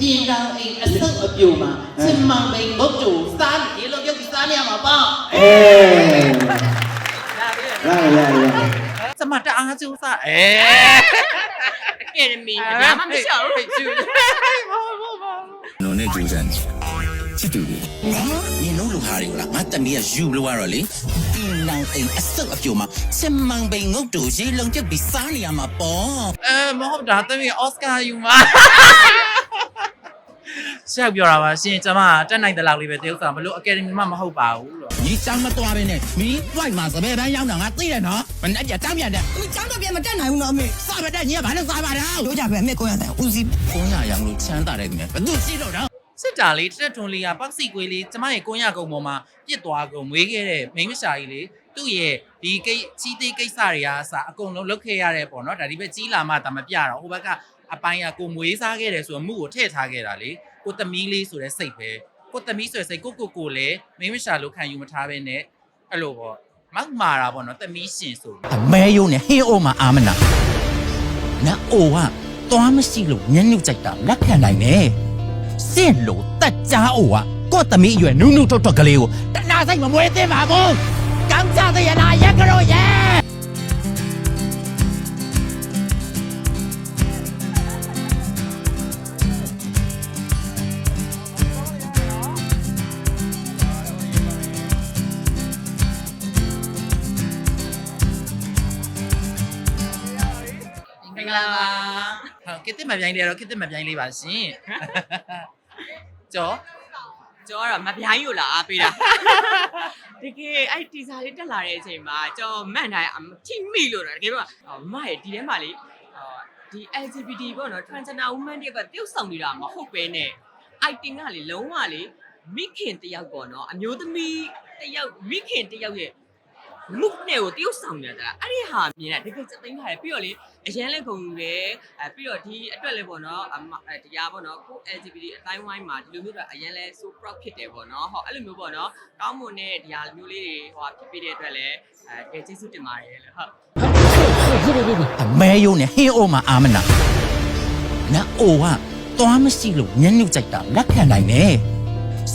ပြင်တောင်အိမ်အဆုပ်အပြိုမှာစင်မောင်ပိန်ငုတ်တူစားနေလို့ပြုတ်ပြီးစားနေရမှာပေါ့အေးရရရရစမတအားကျူးစားအဲကယ်ဒမီဘာမှမရှောက်ဘူးကျူးနော်နဲ့ကြိုးစားနေချစ်တူတယ်နင်တို့လူဟာတွေကငါတမီးကယူလို့ရတော့လေဒီနောင်အိမ်အစုပ်အပြုံမှာစင်မန်ပိန်ငုတ်တူရေလုံးကျက်ပြီးစားနေရမှာပေါ့အဲမဟုတ်တာတမီးအော်စကာယူမှာ ဆောက်ပြောတာပါရှင်ကျွန်မတက်နိုင်တဲ့လောက်လေးပဲတရုတ်ကဘလို့အကယ်ဒမီမှမဟုတ်ပါဘူးလို့ညီချောင်းမတော်ပဲနဲ့မီးဖိုက်မှာစပယ်ပန်းရောက်တာငါသိတယ်နော်မနဲ့ကြတောင်းပြန်တယ်မီးချောင်းတော့ပြန်မတက်နိုင်ဘူးနော်အမေစပါတဲ့ညီကဘာလို့စပါတာလို့ကြပဲအမေကိုရဆိုင်ဦးစီးကိုရရံလို့ချမ်းသာတယ်ခင်ဗျဘသူကြည့်တော့တော့စစ်တာလေးတက်ထွန်လေးကပေါက်စီကွေးလေးကျမရဲ့ကိုရကုံပေါ်မှာပြစ်သွားကုန်မွေးခဲ့တဲ့မိန်းမရှာကြီးလေးသူ့ရဲ့ဒီကိချီးသေးကိစ္စတွေအားအစအကုန်လုံးလုတ်ခဲ့ရတဲ့ပေါ့နော်ဒါဒီပဲကြီးလာမှဒါမပြတော့ဟိုဘက်ကအပိုင်းကကိုမွေးစားခဲ့တယ်ဆိုတော့မှုကိုထည့်ထားခဲ့တာလေ ကိုသမီးလေးဆိုတဲ့စိတ်ပဲကိုသမီးဆိုတဲ့စိတ်ကိုကိုကိုလည်းမိန်းမရှာလို့ခံယူမထားဘဲနဲ့အဲ့လိုပေါ့မောက်မာတာပေါ့နော်သမီးရှင်ဆိုပြီးအမဲယုံနဲ့ဟင်းအိုမှာအာမနာနာအိုကသွားမရှိလို့ညညွတ်ကြိုက်တာလက်ခံနိုင်တယ်စင့်လို့တက်ကြအိုကကိုယ့်သမီးအရွယ်နုနုထွတ်ထွတ်ကလေးကိုတနာစိတ်မမွေးသင့်ပါဘူးကောင်းကြတဲ့ရနာရက်ကြောရဲ့ ဂလာပါဟုတ်ကစ်တစ်မပြိုင်းလေးတော့ကစ်တစ်မပြိုင်းလေးပါရှင်ကျော်ကျော်ကတော့မပြိုင်းယူလားပေးတာတကယ်အဲ့တီစာလေးတက်လာတဲ့အချိန်မှာကျော်မန့်တိုင်းအထိမိလို့တော့တကယ်တော့မမရဲ့ဒီထဲမှာလေဒီ LGBT ပေါ့နော် transgender woman တွေကတယောက်ဆောင်နေတာမဟုတ်ပဲနဲ့ item ကလေလုံးဝလေမိခင်တယောက်ပေါ့နော်အမျိုးသမီးတယောက်မိခင်တယောက်ရဲ့ မှုနဲ့ကိုတယောက်ဆောင်နေတာအဲ့ဒီဟာမြင်တာတကယ်စသိမ်းထားတယ်ပြီးတော့လေအရင်လည်းဂုံယူတယ်အဲပြီးတော့ဒီအတွက်လည်းပေါ့နော်အမအဲတရားပေါ့နော်ကို LGBT အတိုင်းဝိုင်းမှာဒီလိုမျိုးကအရင်လဲ so proud ဖြစ်တယ်ပေါ့နော်ဟောအဲ့လိုမျိုးပေါ့နော်ကောင်းမွန်တဲ့ဒီဟာမျိုးလေးတွေဟောဖြစ်ပေးတဲ့အတွက်လည်းအဲတကယ်ကျေးဇူးတင်ပါတယ်လို့ဟုတ်အမဲယုံနဲ့ဟင်းအိုမှာအာမနာနာအိုကသွားမရှိလို့ညညွတ်ကြိုက်တာလက်ခံနိုင်တယ်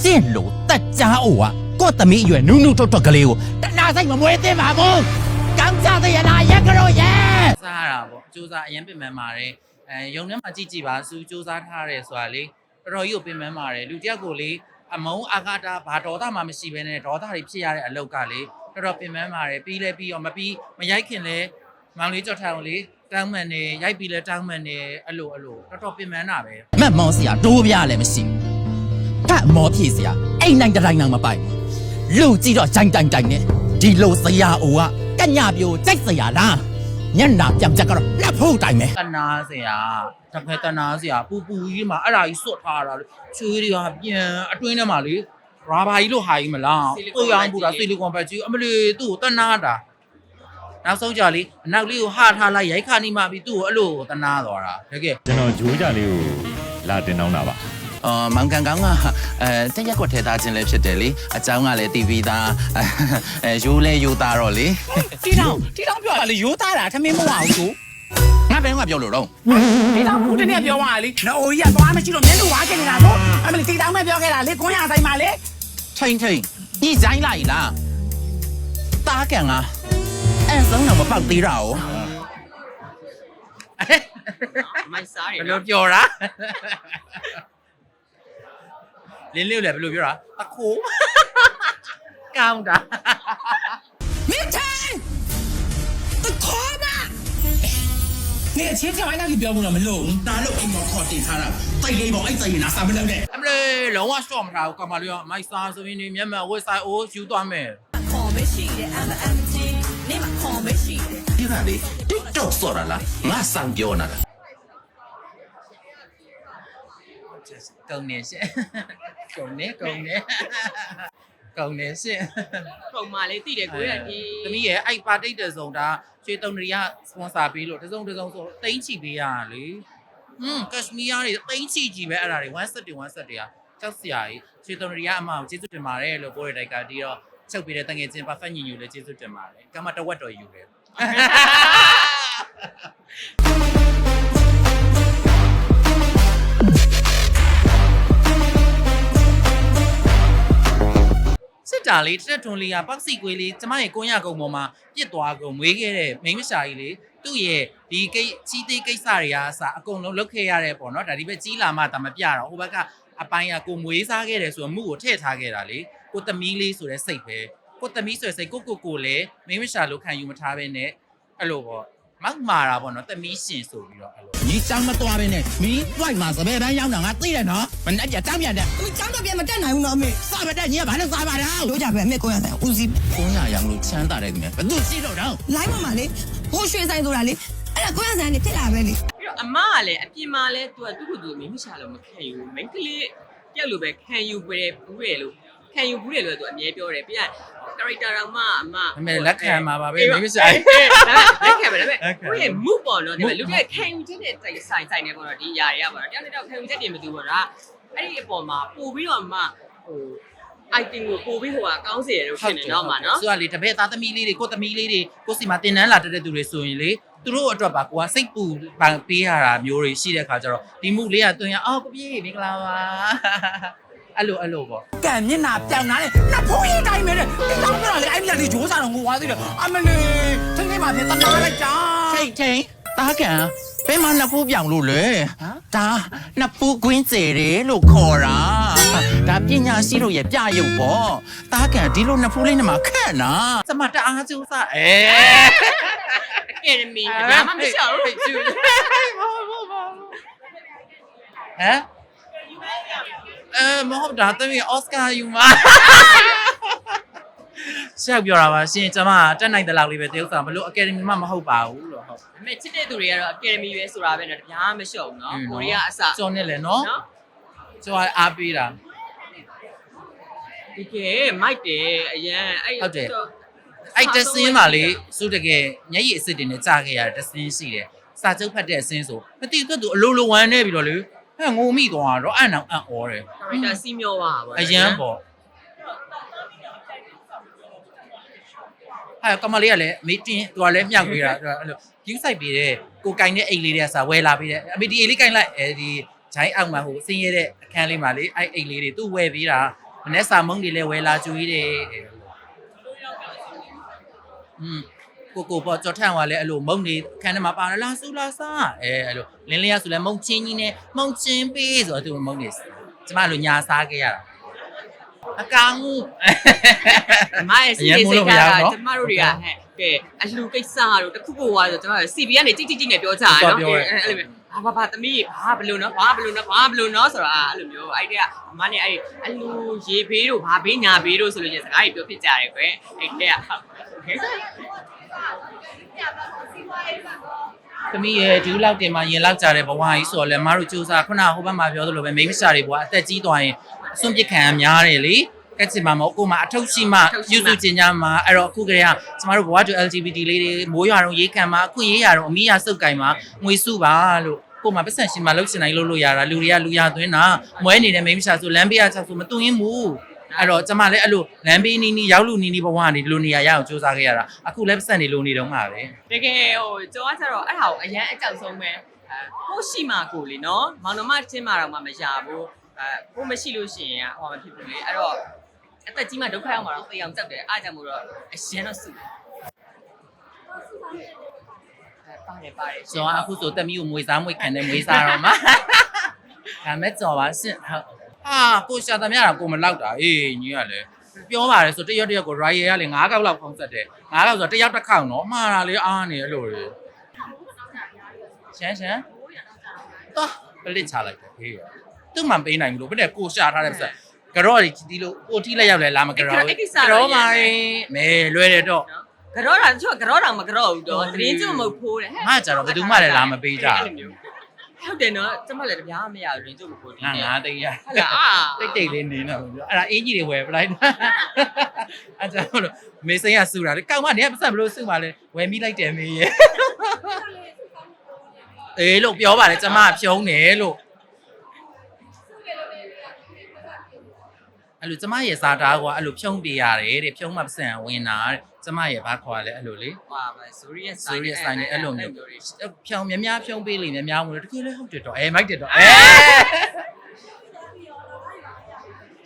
စင့်လို့တက်ကြအိုကကိုယ့်သမီးအရွယ်နုနုထွတ်ထွတ်ကလေးကိုတနာ စိတ်မမွေးသင့်ပါဘူးကောင်းကြတဲ့ရနာရက်ကြောရဲ့စားရတာပေါ့စူးစားအရင်ပြင်မှန်းပါတယ်အဲရုံထဲမှာကြည့်ကြည့်ပါစူးစူးစားထားရဲဆိုတာလေတော်တော်ကြီးကိုပြင်မှန်းပါတယ်လူတစ်ယောက်ကိုလေအမုံအာဃာတာဘာဒေါသမှမရှိဘဲနဲ့ဒေါသတွေဖြစ်ရတဲ့အလုပ်ကလေတော်တော်ပြင်မှန်းပါတယ်ပြီးလဲပြီးတော့မပြီးမရိုက်ခင်လဲမောင်လေးကြောက်ထားအောင်လေတောင်းမှန်နေရိုက်ပြီးလဲတောင်းမှန်နေအဲ့လိုအဲ့လိုတော်တော်ပြင်မှန်းတာပဲမက်မောစရာဒိုးပြလည်းမရှိဘူးကတ်မောဖြည့်စရာအိမ်နိုင်တစ်တိုင်းနိုင်မပိုက်ဘူးလူကြည့်တော့ဂျိုင်တိုင်တိုင်နဲ့ ဒီလိုစရာအိုကကညပြိုကြိုက်စရာလားညနာပြောင်ချက်ကတော့လက်ဖို့တိုင်ပဲတနာစရာတကယ်တနာစရာပူပူကြီးမှာအဲ့ဒါကြီးစွတ်ထားတာလေချွေးတွေကပြန်အတွင်းထဲမှာလေရာဘာကြီးလို့ဟာကြီးမလားကိုရောင်ပူတာဆီလီကွန်ဘတ်ကြီးအမလီသူ့ကိုတနာတာနောက်ဆုံးကြလေအနောက်လေးကိုဟာထားလိုက်ရိုက်ခါနေမှပြီးသူ့ကိုအဲ့လိုတနာသွားတာတကယ်ကျွန်တော်ဂျိုးကြလေးကိုလာတင်တောင်းတာပါ အော်မောင်ကန်ကောင်းကအဲတက်ရက်ကွက်ထဲသားခြင်းလည်းဖြစ်တယ်လေအကြောင်းကလည်းတီဗီသားအဲရိုးလဲရိုးသားတော့လေတီတောင်တီတောင်ပြောတာလေရိုးသားတာထမင်းမဟုတ်ဘူးသူငါဘယ်ကပြောလို့တော့တီတောင်ခုတနေ့ပြောသွားတာလေနော်အိုကြီးကသွားမရှိလို့မျက်လုံးဝါခဲ့နေတာတော့အမလီတီတောင်နဲ့ပြောခဲ့တာလေခွန်းရဆိုင်မှာလေထိန်ထိန်ညှိဆိုင်လိုက်လားတားကန်ကအန်ဆုံးတော့မပေါက်သေးတာ哦မိုက်စားရဘယ်လိုပြောတာ လင်းလေးကိုလည်းဘယ်လိုပြောတာတခိုးကောင်းတာမင်းထိုင်တခေါ်ပါနေအချင်းချင်းဝိုင်းကပြောမှုတော့မလို့ဒါလို့အိမ်မှာခေါ်တင်ထားတာတိုက်လေးပေါ့အဲ့တိုက်ရင်နာစာမလုပ်နဲ့အမလေးလုံးဝ short မထားဘူးကမလေးကမိုက်စားဆိုရင်ဒီမျက်မှန်ဝက်ဆိုင်အိုးယူသွားမယ်ခေါ်မရှိတဲ့ MMT နေမခေါ်မရှိတဲ့ဒီကလေ TikTok ဆိုတာလားငါစံပြောနေတာ ကုန်နေရှင်ကုန်နေကုန်နေကုန်နေရှင်ပုံမှန်လေးသိတယ်ကိုရဒီသမီးရဲ့အဲ့ပါတိတ်တဲ့စုံဒါရွှေတုံတွေကစပွန်ဆာပေးလို့တစုံတစုံဆိုတိန်းချီပေးရတာလေဟွန်းကက်ရှမီးယားတွေတိန်းချီကြီးပဲအဲ့ဒါတွေ1 set တွေ1 set တွေကကြောက်စရာကြီးရွှေတုံတွေကအမကိုကျေးဇူးတင်ပါတယ်လို့ပြောရတဲ့တိုက်ကဒီတော့ချုပ်ပေးတဲ့တငယ်ချင်း perfect ညီညူလည်းကျေးဇူးတင်ပါတယ်ကမ္မတဝက်တော်ယူတယ် လေးတက်တက်ထွန်လေးကပတ်စီကွေးလေးကျမရဲ့ကိုရကုံပေါ်မှာပြစ်သွားကုန်မွေးခဲ့တဲ့မိန်းမရှာကြီးလေးသူ့ရဲ့ဒီကိတ်ချီးသေးကိစ္စတွေကအစအကုန်လုံးလုတ်ခဲ့ရတဲ့ပေါ့နော်ဒါဒီဘက်ကြီးလာမှဒါမပြတော့ဟိုဘက်ကအပိုင်းကကိုမွေးစားခဲ့တယ်ဆိုတော့မှုကိုထည့်ထားခဲ့တာလေကိုသမီးလေးဆိုတဲ့စိတ်ပဲကိုသမီးဆိုတဲ့စိတ်ကိုကိုကိုလည်းမိန်းမရှာလို့ခံယူမထားပဲနဲ့အဲ့လိုပေါ့ မက်မာတာပေါ့နော်တမီးရှင်ဆိုပြီးတော့အဲ့လိုညီချောင်းမတော်ပဲနဲ့မင်း flight မှာစပယ်တန်းရောက်တာငါသိတယ်နော်မနေ့ကတမ်းပြန်တယ်သူချောင်းတော့ပြန်မတက်နိုင်ဘူးနော်အမေစပယ်တန်းညီကဘာလို့စားပါတာတို့ကြပဲအမေကိုရတယ်ဦးစီးကိုရရမလို့ချမ်းသာတယ်ခင်ဗျဘသူရှိတော့တော့ live မှာလေဟိုရွှေဆိုင်ဆိုတာလေအဲ့ဒါကိုရဆန်နေဖြစ်လာပဲလေပြီးတော့အမကလည်းအပြင်မှာလည်းသူကသူ့ကိုယ်သူမိမချလို့မခံယူဘူးမိန်းကလေးတယောက်လိုပဲခံယူပွဲဘူးရဲ့လို့ ခံယူဘူးတယ်လို့သူအမြဲပြောတယ်ပြီးရင် character တော့မှအမဒါပေမဲ့လက်ခံမှာပါပဲမိန်းမရှာလက်ခံပါဒါပေမဲ့လက်ခံကိုယ့်ရဲ့ move ပေါ့နော်ဒီမှာလူတွေခံယူချက်နဲ့တိုင်ဆိုင်ဆိုင်နေပေါ့နော်ဒီຢာတွေကပေါ့နော်တယောက်တစ်ယောက်ခံယူချက်တွေမတူဘူးလားအဲ့ဒီအပေါ်မှာပို့ပြီးတော့မှဟို item ကိုပို့ပြီးဟိုကကောင်းစေရလို့ဖြစ်နေတော့မှာနော်ဆိုတော့လေတပည့်သားသမီးလေးတွေကိုသမီးလေးတွေကိုစီမှာတင်တန်းလာတက်တဲ့သူတွေဆိုရင်လေသူတို့အတွက်ပါကိုကစိတ်ပူပန်ပေးရတာမျိုးတွေရှိတဲ့ခါကျတော့ဒီမှုလေးကတွင်ရအော်ကိုပြေမင်္ဂလာပါ အဲ့လိုအဲ့လိုပေါ့ကံမျက်နှာပြောင်တာလေနစ်ဖိုးရေးတိုင်းပဲလေတိတောက်ပြတော့လေအဲ့မြတ်ဒီဂျိုးစားတော့ငိုသွားသေးတယ်အမလေးထိတ်ထိတ်မှပြင်တနာလိုက်တာထိတ်ထိတ်တားကန်ဘယ်မှာနစ်ဖိုးပြောင်လို့လဲဒါနစ်ဖိုးကွင်းစေတယ်လို့ခေါ်တာဒါပညာရှိတို့ရဲ့ပြရုပ်ပေါ့တားကန်ဒီလိုနစ်ဖိုးလေးနဲ့မှခက်နာစမတအားကျူးစားအဲ Academy ဘာမှမရှောက်လို့ကျူးဟမ် အဲမဟုတ်တာတမီးအော်စကာယူမှာရှောက်ပြောတာပါရှင်ကျွန်မတက်နိုင်တဲ့လောက်လေးပဲတရုပ်ဆောင်ဘလို့အကယ်ဒမီမှမဟုတ်ပါဘူးလို့ဟုတ်ဒါပေမဲ့ချစ်တဲ့သူတွေကတော့ academy ပဲဆိုတာပဲနော်တပြားမရှောက်ဘူးနော်ကိုရီးယားအစကျော်နေလေနော်နော်ကျော်အားပေးတာဒီကဲမိုက်တယ်အရန်အဲ့ဟုတ်တယ်အဲ့တစင်းပါလေစုတကယ်မျက်ရည်အစ်စ်တွေနဲ့ကြာခဲ့ရတဲ့တစင်းရှိတယ်စာချုပ်ဖတ်တဲ့အစင်းဆိုမသိသူသူအလိုလိုဝမ်းနေပြီတော့လေ ဟဲ့ငိုမိသွားတော့အဲ့နောက်အံ့ဩတယ် character စီးမျောပါပါအရန်ပေါ့ဟဲ့ကမလေးကလည်းမီတင်သူကလည်းမြောက်ပေးတာအဲ့လို view site ပေးတဲ့ကိုကင်တဲ့အိတ်လေးတွေကစာဝဲလာပေးတယ်အမေဒီအိတ်လေးကင်လိုက်အဲဒီဂျိုင်းအောက်မှာဟိုဆင်းရဲတဲ့အခန်းလေးမှာလေအဲ့အိတ်လေးတွေသူ့ဝဲပေးတာမနေ့စာမုံတွေလည်းဝဲလာကျွေးတယ်อืม ကိုကိုပေါ်ကြော်ထန်ကလည်းအဲ့လိုမုံနေခန်းထဲမှာပါလာလာဆူလာစားအဲအဲ့လိုလင်းလေးရဆိုလည်းမုံချင်းကြီးနဲ့မုံချင်းပေးဆိုတော့သူမုံနေကျမလိုညာစားခဲ့ရတာအကောင်အမရဲ့စီးစိတ်ကကျမတို့တွေကဟဲ့ကဲအလှကိစ္စတို့တခုခုွားဆိုကျမတို့ CB ကနေတိတ်တိတ်တိတ်နဲ့ပြောကြရနော်အဲ့လိုမျိုးဘာဘာဘာသမီးဘာဘလို့နော်ဘာဘလို့နော်ဘာဘလို့နော်ဆိုတာအဲ့လိုမျိုးအဲ့တဲ့အမနဲ့အဲ့အလူရေဘေးတို့ဘာဘေးညာဘေးတို့ဆိုလို့ချင်းစကားကြီးပြောဖြစ်ကြတယ်ကွယ်အဲ့တဲ့ဟုတ် သမီးရဲ့ဒူးလောက်တင်မှရင်လောက်ကြတဲ့ဘဝကြီးဆိုတော့လည်းမတို့စူးစားခုနဟိုဘက်မှာပြောသလိုပဲမိန်းမရှာတွေဘဝအသက်ကြီးသွားရင်အစွန့်ပစ်ခံရများတယ်လေကက်ချင်မှာမဟုတ်ကိုမှအထုပ်ရှိမှယူစုကျင်ကြမှာအဲ့တော့အခုကလေးကကျမတို့ဘဝတူ LGBT လေးတွေမိုးရွာတော့ရေးခံမှာအခုရေးရတော့အမီးရစုပ်ကင်မှာငွေစုပါလို့ကိုမှပတ်စံရှင်မှလှုပ်ချင်တိုင်းလှုပ်လို့ရတာလူတွေကလူရသွင်းတာမွဲနေတဲ့မိန်းမရှာဆိုလမ်းပေးရချက်ဆိုမသွင်းရင်ဘူး အဲ့တော့ကျမလည်းအဲ့လိုလမ်းပေးနီးနီးရောက်လူနီးနီးဘဝကနေဒီလိုနေရာရအောင်စူးစမ်းခဲ့ရတာအခုလည်းပတ်စံနေလို့နေတော့မှာပဲတကယ်ဟိုကျော်ကကျတော့အဲ့ဟာကိုအရန်အကြောက်ဆုံးပဲအဲကိုရှိမှကိုလေနော်မောင်နှမချင်းမှတော့မှမရဘူးအဲကိုမရှိလို့ရှိရင်ဟောမဖြစ်ဘူးလေအဲ့တော့အသက်ကြီးမှဒုက္ခရောက်မှာတော့သိအောင်ကြောက်တယ်အားကြောင့်မို့တော့အရင်တော့စုအဲပါတယ်ပါတယ်ကျော်ကအခုဆိုတက်မီကိုမွေစားမွေခံတယ်မွေစားတော့မှာဒါမဲ့ကျော်ပါရှင့်ဟုတ် ဟာကိုရှာသမျှတော့ကိုမလောက်တာအေးညီကလည်းပြောပါတယ်ဆိုတရက်တရက်ကို Royal ကလေ9កောက်လောက်ဖုံးဆက်တယ်9កောက်ဆိုတရက်တစ်ခေါက်နော်မှားတာလေအားနေအဲ့လိုလေရှမ်းရှမ်းတော့ပလစ်ချလိုက်တယ်ဟေးသူ့မှပေးနိုင်ဘူးလို့ဘယ်နဲ့ကိုရှာထားတဲ့ဆက်ကြော့ဒီလိုကိုထိလက်ရောက်လဲလာမကြော့ကြော့ပါမဲလွဲတယ်တော့နော်ကြောတာတချို့ကြောတာမကြောဘူးတော့တရင်ကျုံမဟုတ်ဖိုးတယ်ဟဲ့ငါကြတော့ဘယ်သူမှလည်းလာမပေးကြဘူး ဟုတ်တယ်နော်ကျမလည်းတပြားမရဘူးရင်ကျုံမဖိုးဒီငါငါသိရဟုတ်လားအာတိတ်တိတ်လေးနေတော့ပြောအဲ့ဒါအင်ကြီးတွေဝယ်ပလိုက်တာအဲ့ကြောင့်လို့မေစိန်ကစူတာလေကောက်မနေကပတ်စံဘလို့စူပါလဲဝယ်မိလိုက်တယ်မေရဲ့အေးလို့ပြောပါလေကျမကဖြုံးတယ်လို့အဲ့လိုကျမရဲ့စာသားကအဲ့လိုဖြုံးပြရတယ်တဲ့ဖြုံးမှပတ်စံဝင်တာတဲ့ ကျမရဲ့ဘာခေါ်ရလဲအဲ့လိုလေဟာပါဆိုရီရဲ့ဆိုရီဆိုင်နေအဲ့လိုမျိုးတွေဖြုံးများများဖြုံးပေးလိမ့်များများဝင်လို့တကယ်လည်းဟုတ်တယ်တော့အဲမိုက်တယ်တော့အဲ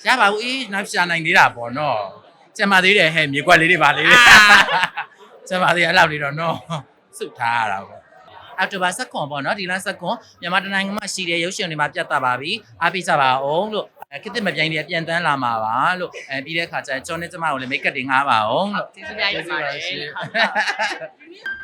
ရပါဘူးအေးနောက်ရှာနိုင်သေးတာပေါ့နော်ကျန်ပါသေးတယ်ဟဲ့မြေကွက်လေးတွေပါလေးတွေကျန်ပါသေးတယ်အဲ့လောက်လေးတော့နော်စုထားရတာပေါ့အောက်တိုဘာ7ခွန်ပေါ့နော်ဒီလ7ခွန်မြန်မာတိုင်းနိုင်ငံမှာရှိတဲ့ရုပ်ရှင်တွေမှာပြတ်တာပါပြီအားပေးကြပါအောင်လို့ အဲခေတ္တမပြိုင်တွေပြန်တန်းလာမှာပါလို့အဲပြီးတဲ့ခါကျရင်ကျောင်းနဲ့ကျမကိုလည်းမိတ်ကပ်တွေငှားပါအောင်လို့ကျေးဇူးများတင်ပါတယ်